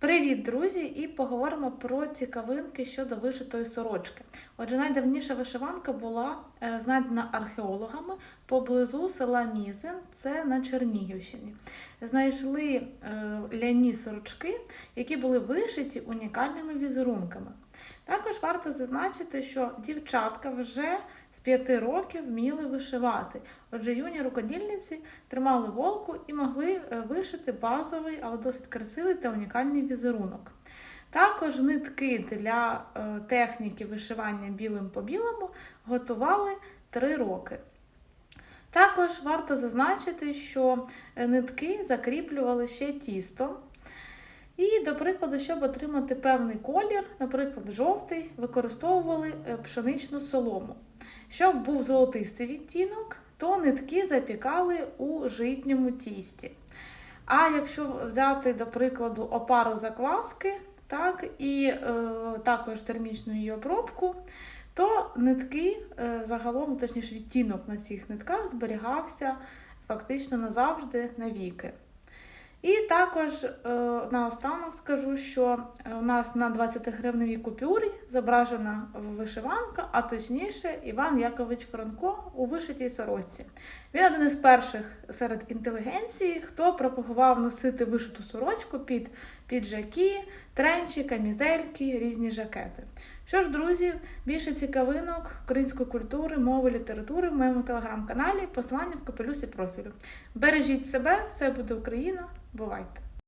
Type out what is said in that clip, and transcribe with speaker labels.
Speaker 1: Привіт, друзі! І поговоримо про цікавинки щодо вишитої сорочки. Отже, найдавніша вишиванка була е, знайдена археологами поблизу села Мізин, це на Чернігівщині. Знайшли е, ляні сорочки, які були вишиті унікальними візерунками. Також варто зазначити, що дівчатка вже з п'яти років вміли вишивати. Отже, юні рукодільниці тримали голку і могли е, вишити базовий, але досить красивий та унікальний візерунок. Також нитки для е, техніки вишивання білим по білому готували 3 роки. Також варто зазначити, що е, нитки закріплювали ще тістом. І, до прикладу, щоб отримати певний колір, наприклад, жовтий, використовували е, пшеничну солому. Щоб був золотистий відтінок, то нитки запікали у житньому тісті. А якщо взяти, до прикладу, опару закваски, так, і е, також термічну її обробку, то нитки, е, загалом, точніше, відтінок на цих нитках зберігався фактично назавжди навіки. І також е, наостанок скажу, що у нас на 20-гривневій купюрі зображена вишиванка, а точніше Іван Якович Франко у вишитій сорочці. Він один із перших серед інтелігенції, хто пропагував носити вишиту сорочку під піджаки, тренчі, камізельки, різні жакети. Що ж, друзі, більше цікавинок української культури, мови, літератури в моєму телеграм-каналі, посилання в капелюсі профілю. Бережіть себе, все буде Україна! Бувайте!